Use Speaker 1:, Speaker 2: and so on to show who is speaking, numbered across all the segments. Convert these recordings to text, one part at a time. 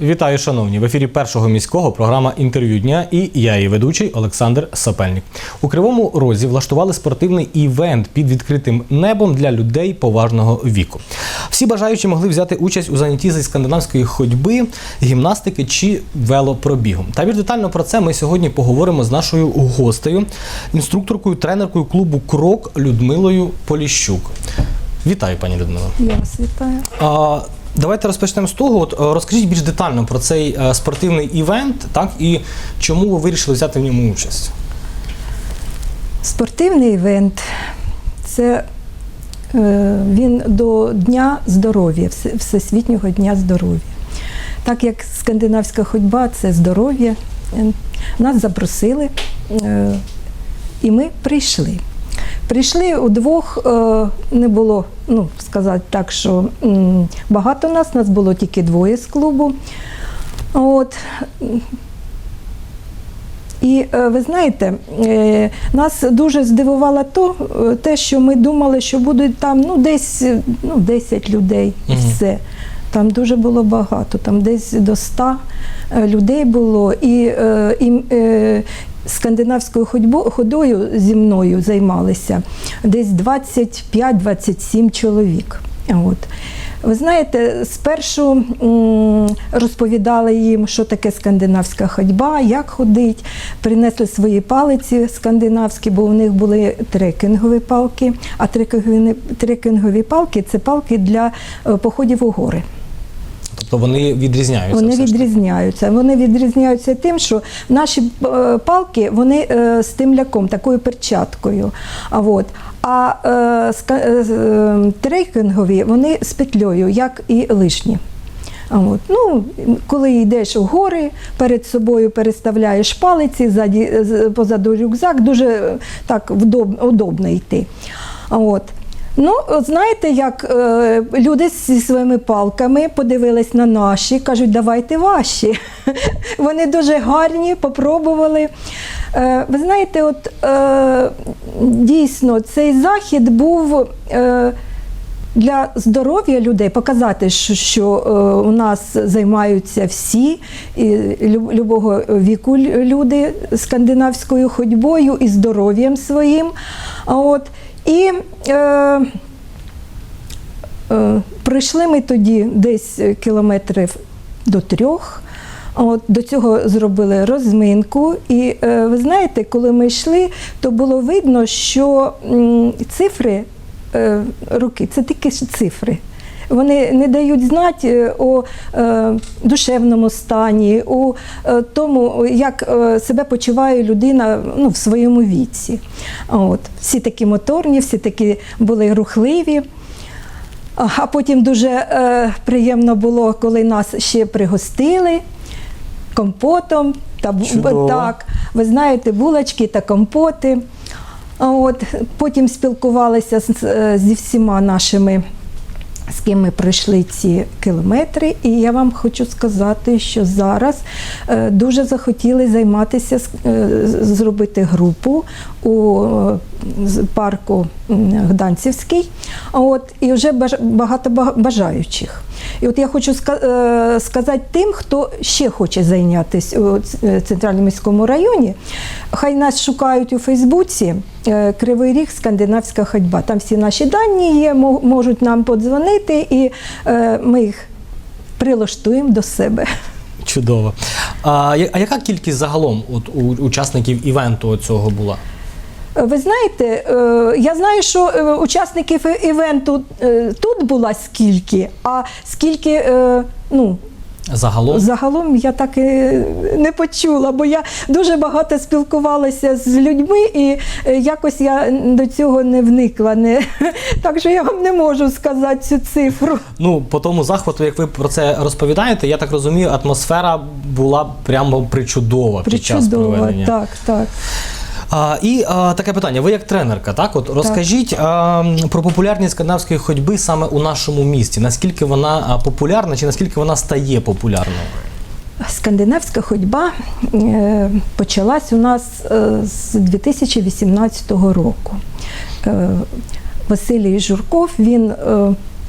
Speaker 1: Вітаю, шановні! В ефірі першого міського програма інтерв'ю дня і я, її ведучий Олександр Сапельник. У Кривому Розі влаштували спортивний івент під відкритим небом для людей поважного віку. Всі бажаючі могли взяти участь у занятті зі скандинавської ходьби, гімнастики чи велопробігу. Та більш детально про це ми сьогодні поговоримо з нашою гостею, інструкторкою, тренеркою клубу Крок Людмилою Поліщук. Вітаю, пані Людмила.
Speaker 2: Я вас вітаю.
Speaker 1: А, давайте розпочнемо з того. От, е, розкажіть більш детально про цей е, спортивний івент, так і чому ви вирішили взяти в ньому участь.
Speaker 2: Спортивний івент це е, він до Дня здоров'я, Всесвітнього дня здоров'я. Так як скандинавська ходьба це здоров'я, нас запросили і ми прийшли. Прийшли удвох, е, не було, ну, сказати так, що багато нас, нас було тільки двоє з клубу. От, І е, ви знаєте, е, нас дуже здивувало то, те, що ми думали, що будуть там ну, десь ну, 10 людей і все. Там дуже було багато, там десь до 100 е, людей було. І, і скандинавською ходою зі мною займалися десь 25-27 чоловік. От. Ви знаєте, спершу розповідали їм, що таке скандинавська ходьба, як ходить. Принесли свої палиці скандинавські, бо у них були трекінгові палки. А трекінгові палки це палки для е, походів у гори.
Speaker 1: Тобто вони відрізняються.
Speaker 2: Вони
Speaker 1: все
Speaker 2: відрізняються. Вони відрізняються тим, що наші е, палки вони е, з темляком, такою перчаткою. А, от. а е, е, трекінгові вони з петлею, як і лишні. А от. Ну, коли йдеш у гори, перед собою переставляєш палиці, ззаді, позаду рюкзак, дуже так вдоб, удобно йти. А от. Ну, знаєте, як е, люди зі своїми палками подивились на наші, кажуть, давайте ваші. Вони дуже гарні, попробували. Е, ви знаєте, от е, дійсно цей захід був. Е, для здоров'я людей показати, що, що е, у нас займаються всі і любого віку люди скандинавською ходьбою і здоров'ям своїм. А От, і е, е, пройшли ми тоді десь кілометрів до трьох. От, до цього зробили розминку. І е, ви знаєте, коли ми йшли, то було видно, що м, цифри е, руки це тільки цифри. Вони не дають знати е, о е, душевному стані, у е, тому, як себе почуває людина ну, в своєму віці. От. Всі такі моторні, всі такі були рухливі. А потім дуже е, приємно було, коли нас ще пригостили компотом. Та,
Speaker 1: Чудово.
Speaker 2: так, ви знаєте, булочки та компоти. От, потім спілкувалися з, зі всіма нашими, з ким ми пройшли ці кілометри. І я вам хочу сказати, що зараз е, дуже захотіли займатися, е, зробити групу у е, парку Гданцівський. От, і вже багато бажаючих. І от я хочу е, сказати тим, хто ще хоче зайнятися у е, центральному міському районі. Хай нас шукають у Фейсбуці е, Кривий Ріг Скандинавська ходьба. Там всі наші дані є, можуть нам подзвонити, і ми їх прилаштуємо до себе.
Speaker 1: Чудово. А яка кількість загалом от, у учасників івенту цього була?
Speaker 2: Ви знаєте, е, я знаю, що е, учасників івенту е, тут була скільки, а скільки ну,
Speaker 1: Загалом?
Speaker 2: Загалом я так і не почула, бо я дуже багато спілкувалася з людьми, і якось я до цього не вникла. Не... Так що я вам не можу сказати цю цифру.
Speaker 1: Ну, по тому захвату, як ви про це розповідаєте, я так розумію, атмосфера була прямо причудова під час проведення.
Speaker 2: так, так.
Speaker 1: А, і а, таке питання: ви як тренерка, так? От розкажіть а, про популярність скандинавської ходьби саме у нашому місті. Наскільки вона популярна, чи наскільки вона стає популярною?
Speaker 2: Скандинавська ходьба е, почалась у нас е, з 2018 року. Е, Василій Журков він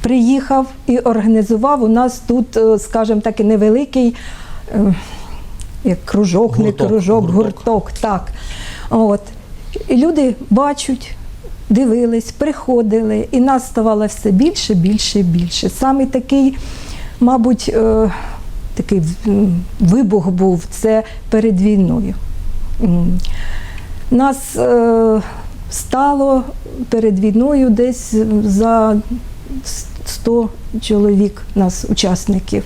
Speaker 2: приїхав і організував у нас тут, скажімо так, невеликий як кружок, не кружок,
Speaker 1: гурток.
Speaker 2: гурток, так. От. І люди бачать, дивились, приходили, і нас ставало все більше, більше, більше. Саме такий, мабуть, е, такий вибух був це перед війною. Нас е, стало перед війною десь за 100 чоловік, нас учасників.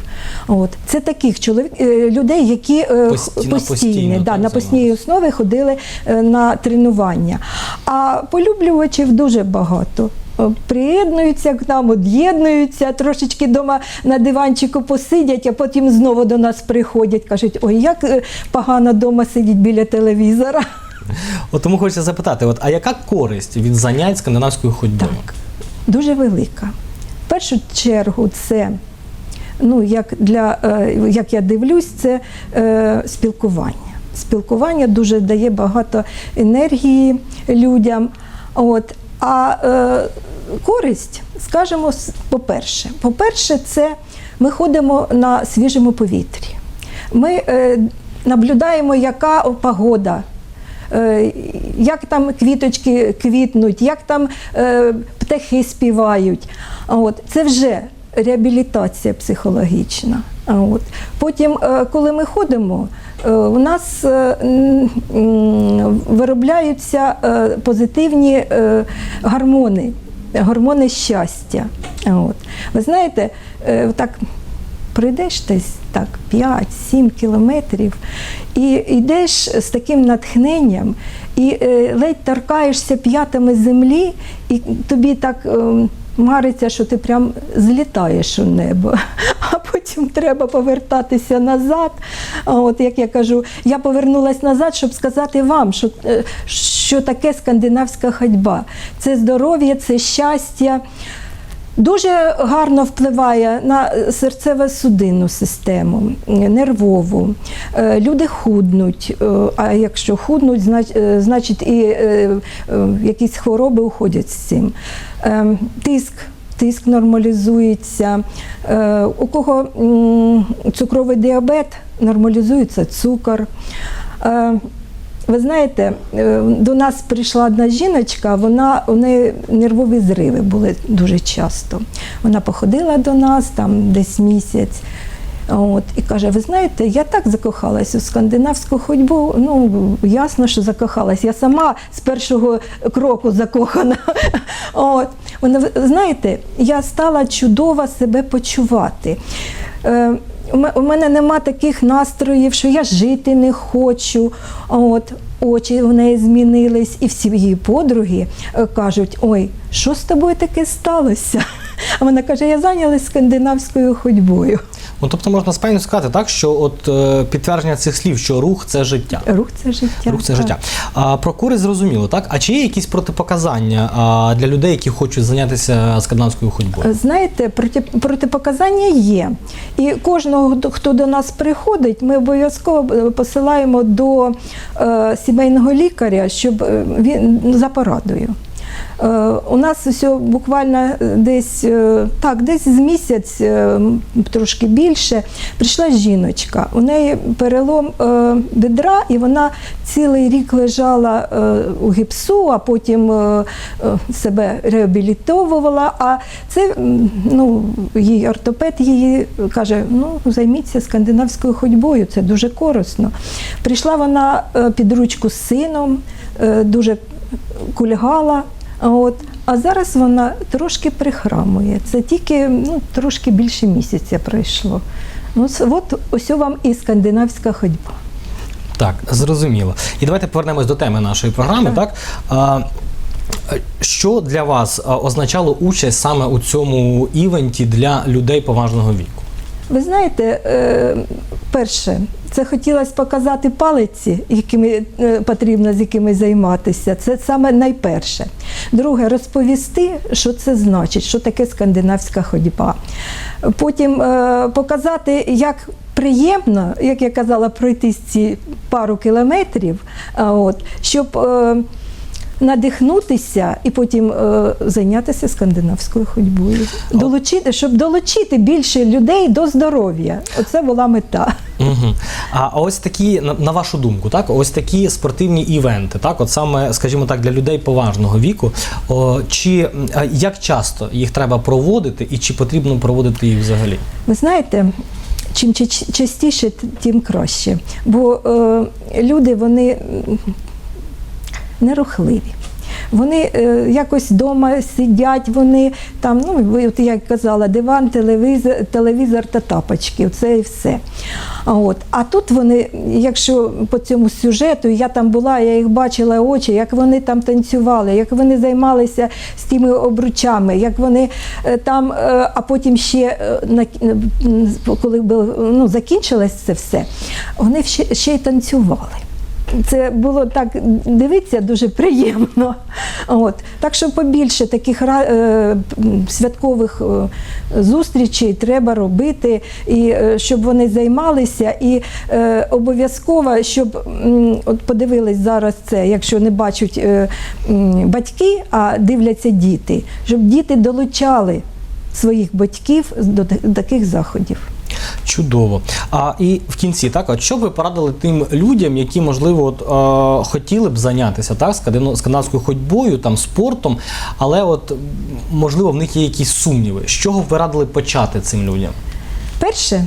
Speaker 2: От. Це таких чоловік, е, людей, які е, постійні,
Speaker 1: постійно,
Speaker 2: да,
Speaker 1: так,
Speaker 2: на постійній основі ходили е, на тренування. А полюблювачів дуже багато. Приєднуються к нам, об'єднуються, трошечки вдома на диванчику посидять, а потім знову до нас приходять, кажуть, ой, як погано вдома сидіть біля телевізора.
Speaker 1: От тому хочеться запитати: от, а яка користь від занять скандинавською ходьбою?
Speaker 2: Так, дуже велика. Першу чергу, це, ну, як, для, е, як я дивлюсь, це е, спілкування. Спілкування дуже дає багато енергії людям. От. А е, користь, скажімо, по-перше, по-перше, це ми ходимо на свіжому повітрі. Ми е, наблюдаємо, яка погода як там квіточки квітнуть, як там е, птахи співають. От, це вже реабілітація психологічна. От. Потім, е, коли ми ходимо, е, у нас е, виробляються е, позитивні е, гормони, гормони щастя. От. Ви знаєте, е, так пройдеш десь так 5-7 кілометрів і йдеш з таким натхненням, і е, ледь торкаєшся п'ятами землі, і тобі так е, мариться, що ти прям злітаєш у небо, а потім треба повертатися назад. От як я кажу, я повернулася назад, щоб сказати вам, що, е, що таке скандинавська ходьба. Це здоров'я, це щастя. Дуже гарно впливає на серцево-судинну систему, нервову. Е, Люди худнуть, е, а якщо худнуть, е, значить і е, е, якісь хвороби уходять з цим. Е, Тиск. Тиск нормалізується. Е, У кого цукровий діабет, нормалізується цукор. Е, ви знаєте, е, до нас прийшла одна жіночка, вона у неї нервові зриви були дуже часто. Вона походила до нас там десь місяць. От, і каже: ви знаєте, я так закохалась у скандинавську ходьбу. Ну, ясно, що закохалась. Я сама з першого кроку закохана. От. Вона, знаєте, я стала чудово себе почувати. У мене нема таких настроїв, що я жити не хочу. От очі в неї змінились, і всі її подруги е, кажуть: ой, що з тобою таке сталося? А вона каже: я зайнялась скандинавською ходьбою.
Speaker 1: Ну, тобто можна спайно сказати так, що от е, підтвердження цих слів, що рух це життя.
Speaker 2: Рух це життя.
Speaker 1: Рух це
Speaker 2: так.
Speaker 1: життя. А про користь зрозуміло, так? А чи є якісь протипоказання а, для людей, які хочуть зайнятися скандинавською ходьбою?
Speaker 2: Знаєте, проти, протипоказання є. І кожного, хто- хто до нас приходить, ми обов'язково е, посилаємо до е, сімейного лікаря, щоб е, він за порадою. Е, у нас ось буквально десь е, так, десь з місяць, е, трошки більше, прийшла жіночка. У неї перелом е, бедра, і вона цілий рік лежала е, у гіпсу, а потім е, е, себе реабілітовувала. А це ну, їй ортопед її каже: ну займіться скандинавською ходьбою, це дуже корисно. Прийшла вона е, під ручку з сином, е, дуже кульгала. От, а зараз вона трошки прихрамує. Це тільки ну, трошки більше місяця пройшло. Ну, от ось вам і скандинавська ходьба.
Speaker 1: Так, зрозуміло. І давайте повернемось до теми нашої програми. Так. А, що для вас означало участь саме у цьому івенті для людей поважного віку?
Speaker 2: Ви знаєте, е, перше, це хотілося показати палиці, якими е, потрібно з якими займатися. Це саме найперше. Друге, розповісти, що це значить, що таке скандинавська ходьба. Потім е, показати, як приємно, як я казала, пройти ці пару кілометрів, а от, щоб. е, надихнутися і потім е, зайнятися скандинавською ходьбою. Долучити, щоб долучити більше людей до здоров'я. Оце була мета.
Speaker 1: Угу. А ось такі, на, на вашу думку, так, ось такі спортивні івенти, так, от саме, скажімо так, для людей поважного віку. О, чи як часто їх треба проводити, і чи потрібно проводити їх взагалі?
Speaker 2: Ви знаєте, чим ча- частіше, тим краще. Бо е, люди вони нерухливі. Вони е, якось вдома сидять, вони там, ну от я казала, диван, телевізор, телевізор та тапочки. Це і все. А, от. а тут вони, якщо по цьому сюжету, я там була, я їх бачила очі, як вони там танцювали, як вони займалися з тими обручами, як вони е, там, е, а потім ще на коли ну, закінчилось це все, вони ще й танцювали. Це було так дивитися дуже приємно. От. Так що побільше таких е, святкових е, зустрічей треба робити, і е, щоб вони займалися. І е, обов'язково, щоб от подивились зараз це, якщо не бачать батьки, а дивляться діти, щоб діти долучали своїх батьків до таких заходів.
Speaker 1: Чудово. А і в кінці, так, от що б ви порадили тим людям, які, можливо, от, е, хотіли б зайнятися так, скандинавською ходьбою, там, спортом, але от, можливо, в них є якісь сумніви. З чого б ви радили почати цим людям?
Speaker 2: Перше,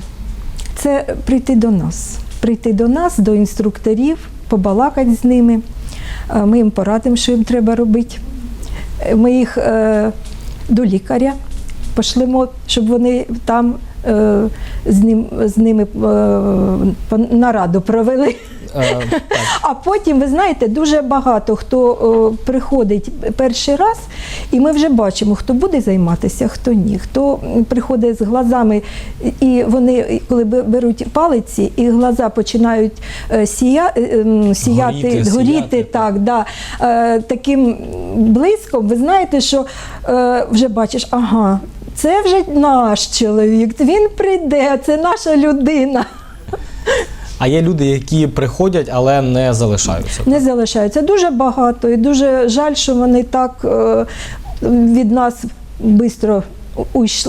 Speaker 2: це прийти до нас. Прийти до нас, до інструкторів, побалакати з ними. Ми їм порадимо, що їм треба робити. Ми їх е, до лікаря пошлемо, щоб вони там з, ним, з ними е, нараду провели.
Speaker 1: Е.
Speaker 2: А потім, ви знаєте, дуже багато хто приходить перший раз, і ми вже бачимо, хто буде займатися, хто ні. Хто приходить з глазами, і вони, коли беруть палиці, і глаза починають е, сія, е, ем, сіяти,
Speaker 1: Горіти,
Speaker 2: горіти, так, да, е, таким блиском, ви знаєте, що е, вже бачиш, ага. Це вже наш чоловік, він прийде, це наша людина.
Speaker 1: А є люди, які приходять, але не залишаються.
Speaker 2: не залишаються. Дуже багато і дуже жаль, що вони так е, від нас швидко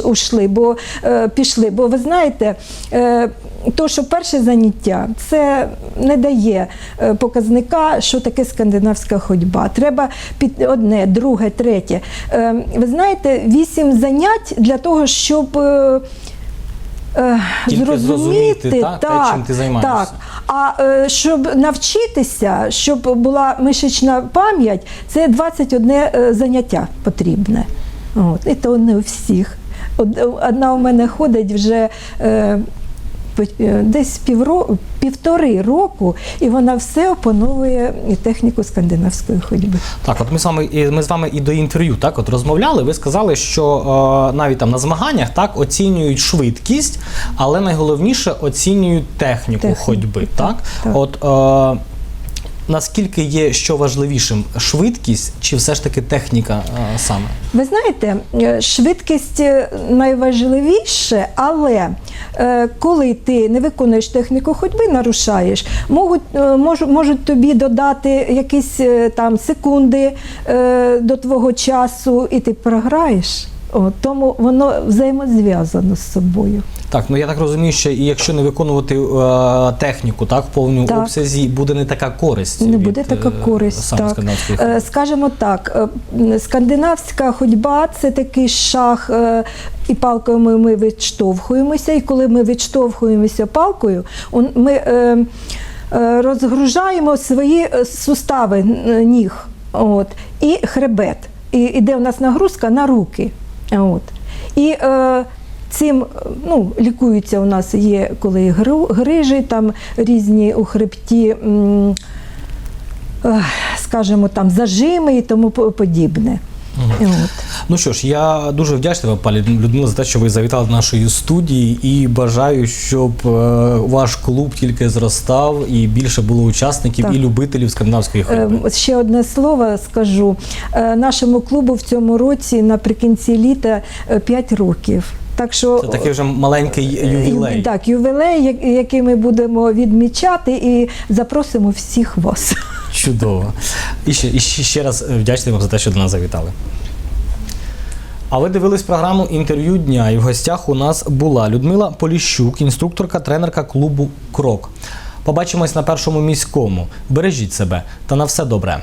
Speaker 2: ушли, бо е, пішли. Бо ви знаєте, е, то, що перше заняття, це не дає е, показника, що таке скандинавська ходьба. Треба під одне, друге, третє. Е, ви знаєте, вісім занять для того, щоб. е, е,
Speaker 1: Тільки зрозуміти, та, те,
Speaker 2: так,
Speaker 1: чим ти займаєшся.
Speaker 2: Так. А е, щоб навчитися, щоб була мишечна пам'ять, це 21 е, заняття потрібне. От, і то не у всіх. Од- Одна у мене ходить вже е, е, десь півро, півтори року, і вона все опановує і техніку скандинавської ходьби.
Speaker 1: Так, от ми з вами ми з вами і до інтерв'ю так от розмовляли. Ви сказали, що е, навіть там на змаганнях так оцінюють швидкість, але найголовніше оцінюють техніку,
Speaker 2: Техніку,
Speaker 1: ходьби.
Speaker 2: так,
Speaker 1: Так,
Speaker 2: так.
Speaker 1: от е, наскільки є що важливішим швидкість, чи все ж таки техніка е, саме?
Speaker 2: Ви знаєте, е, швидкість е, найважливіше, але коли ти не виконуєш техніку ходьби, нарушаєш, можуть, е, можу- можуть тобі додати якісь там секунди до твого часу, і ти програєш. О, тому воно взаємозв'язано з собою.
Speaker 1: Так, ну я так розумію, що і якщо не виконувати е, техніку так в повному
Speaker 2: Так.
Speaker 1: обсязі, буде не така користь.
Speaker 2: Не
Speaker 1: від,
Speaker 2: буде така
Speaker 1: е,
Speaker 2: користь.
Speaker 1: саме
Speaker 2: Так.
Speaker 1: скандинавської
Speaker 2: Е. Скажімо так, е, скандинавська ходьба це такий шаг, е, і палкою ми, ми відштовхуємося. І коли ми відштовхуємося палкою, он- ми е, е, розгружаємо свої е, сустави н- ніг от, і хребет. І йде у нас нагрузка на руки. От. І е, Цим ну, лікуються у нас є коли грижі, там різні у хребті, скажімо, там зажими і тому по- подібне. От.
Speaker 1: Ну що ж, я дуже вдячний вам, пані Людмила, за те, що ви завітали до нашої студії, і бажаю, щоб е, ваш клуб тільки зростав і більше було учасників
Speaker 2: Так.
Speaker 1: і любителів скандинавської
Speaker 2: Е,
Speaker 1: ходьби.
Speaker 2: Ще одне слово скажу. Е, Нашому клубу в цьому році наприкінці літа 5 років. Так що
Speaker 1: Це такий вже маленький ювілей.
Speaker 2: Так, ювілей, який ми будемо відмічати, і запросимо всіх вас.
Speaker 1: Чудово. І ще, і ще, ще раз вдячний вам за те, що до нас завітали. А ви дивились програму інтерв'ю дня, і в гостях у нас була Людмила Поліщук, інструкторка, тренерка клубу Крок. Побачимось на першому міському. Бережіть себе та на все добре.